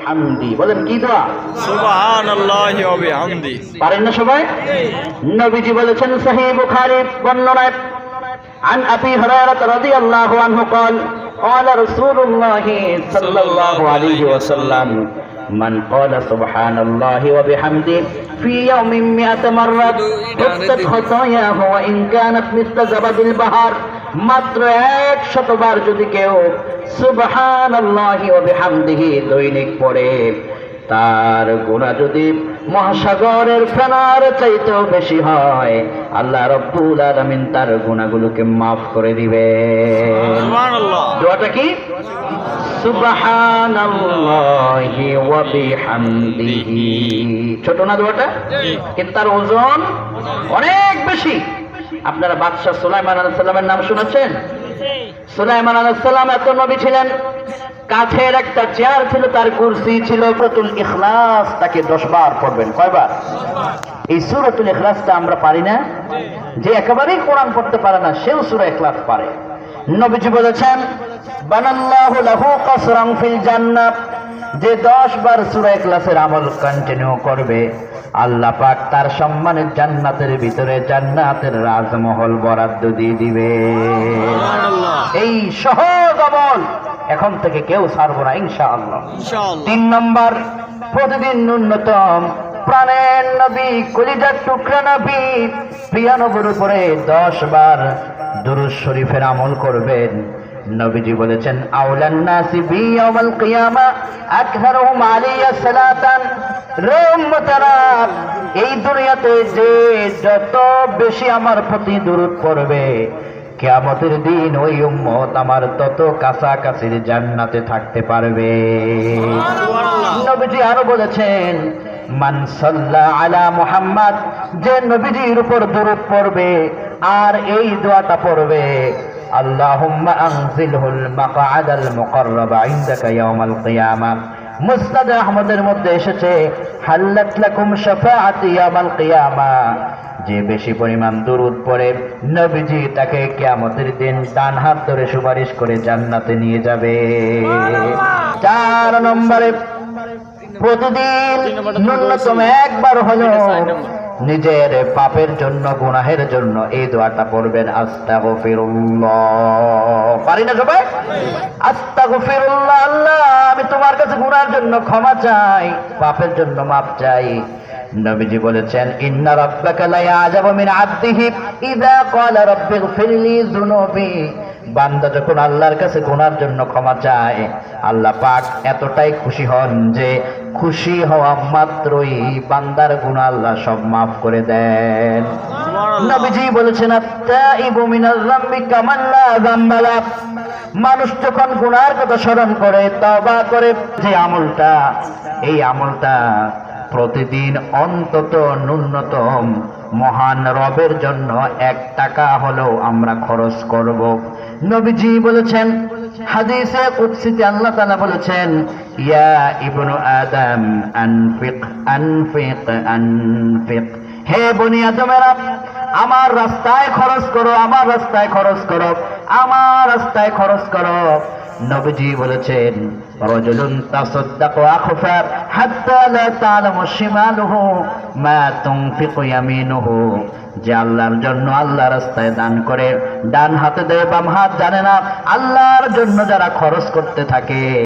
হামদি বলেন কি দোয়া সুবহানাল্লাহি ওয়া বিহামদি পারেন না সবাই নবীজি বলেছেন সহি বুখারী বর্ণনায় عن أبي هريرة رضي الله عنه قال قال رسول الله صلى الله عليه وسلم من قال سبحان الله وبحمده في يوم مئة مرة حفظت خطاياه وإن كانت مثل زبد البحر মাত্র এক শতবার যদি কেউ সুবহান আল্লাহি ওয়া দৈনিক পড়ে তার গুণা যদি মহাসাগরের ফেনার চাইতেও বেশি হয় আল্লাহ রব্বুল আলামিন তার গুণাগুলোকে মাফ করে দিবে দোয়াটা কি? ছোট না দোয়াটা? কিন্তু তার ওজন অনেক বেশি। আপনারা বাদশাহ সুলাইমান আলাইহিস সালামের নাম শুনেছেন? সুলাইমান আলাইহিস সালাম এত নবী ছিলেন। কাঠের একটা চেয়ার ছিল, তার কুরসি ছিল প্রতুল ইখলাস, তাকে দশ বার পড়বেন। কয়বার? এই সুরাতুল ইখলাসটা আমরা পারি না। যে একেবারেই কোরআন পড়তে পারে না, সেও সুরা ইখলাস পারে। নবীজি বলেছেন, বানাল্লাহু লাহু কাসরান ফিল জান্নাত যে দশ বার সুরা ইখলাসের আমল কন্টিনিউ করবে। আল্লাহ পাক তার সম্মানের জান্নাতের ভিতরে জান্নাতের রাজমহল বরাদ্দ দিয়ে দিবে। এই সহজ আমল এখন থেকে কেউ ছাড়বো না ইনশাআল্লাহ। তিন নম্বর প্রতিদিন ন্যূনতম প্রাণের নবী কলিজার টুকরা নবী প্রিয়া নবীর উপরে দশ বার দুরুজ শরীফের আমল করবেন। নবীজি বলেছেন আউলান নাসি বি ইয়াউমাল কিয়ামা আকথারুহুম আলাইয়া সালাতান। এই দুনিয়াতে যে যত বেশি আমার প্রতি দুরূদ পড়বে কেয়ামতের দিন ওই উম্মত আমার তত কাছাকাছির জান্নাতে থাকতে পারবে। নবীজি আরও বলেছেন মানসাল্লা আলা মুহাম্মদ যে নবীজির উপর দরুদ পড়বে আর এই দোয়াটা পড়বে আল্লাহুম্মা আনজিলহুল মাকআদাল মুকাররাবা ইনদাকা মুসনাদ আহমদের মধ্যে এসেছে হাল্লাত লাকুম শাফাআতি ইয়াউমাল কিয়ামা। যে বেশি পরিমাণ দুরুদ পড়ে নবীজি তাকে কিয়ামতের দিন ডান হাত ধরে সুপারিশ করে জান্নাতে নিয়ে যাবে। চার নম্বরে প্রতিদিন ন্যূনতম একবার হলো নিজের পাপের জন্য, গুনাহের জন্য এই দোয়াটা পড়বেন, আস্তাগফিরুল্লাহ। পারি না সবাই? আস্তাগফিরুল্লাহ, আল্লাহ, আমি তোমার কাছে গুনার জন্য ক্ষমা চাই, পাপের জন্য মাপ চাই। নবীজি বলেছেন, ইন্না রাব্বাকা লা ইয়াজাবু মিন আবদিহি ইযা ক্বালা রাব্বিগফিরলি যুনুবি। বান্দা যখন আল্লাহর কাছে গুনার জন্য ক্ষমা চায় আল্লাহ পাক এতটাই খুশি হন যে খুশি হওয়া মাত্রই বান্দার গুনাহ আল্লাহ সব মাফ করে দেন। নবীজি বলেছেন মানুষ যখন গুনার কথা স্মরণ করে তবা করে যে আমলটা এই আমলটা প্রতিদিন অন্তত ন্যূনতম মহান রবের জন্য এক টাকা হলেও আমরা খরচ করব। নবীজি বলেছেন, হাদিসে কুদসিতে আল্লাহ তাআলা বলেছেন, ইয়া ইবনু আদম আনফিক আনফিক আনফিক। হে বনি আদমেরা, আমার রাস্তায় খরচ করো, আমার রাস্তায় খরচ করো, আমার রাস্তায় খরচ করো। নবীজি বলেছেন, রজলুন তাসাদ্দাকু আখফার হাত্তা লা তা'লামু শিমালুহু মা তুনফিকু ইয়ামিনুহু। যে আল্লাহর জন্য আল্লাহ রাস্তায় দান করে, ডান হাতে দেয়, বাম হাত জানে না, আল্লাহর জন্য যারা খরচ করতে থাকে।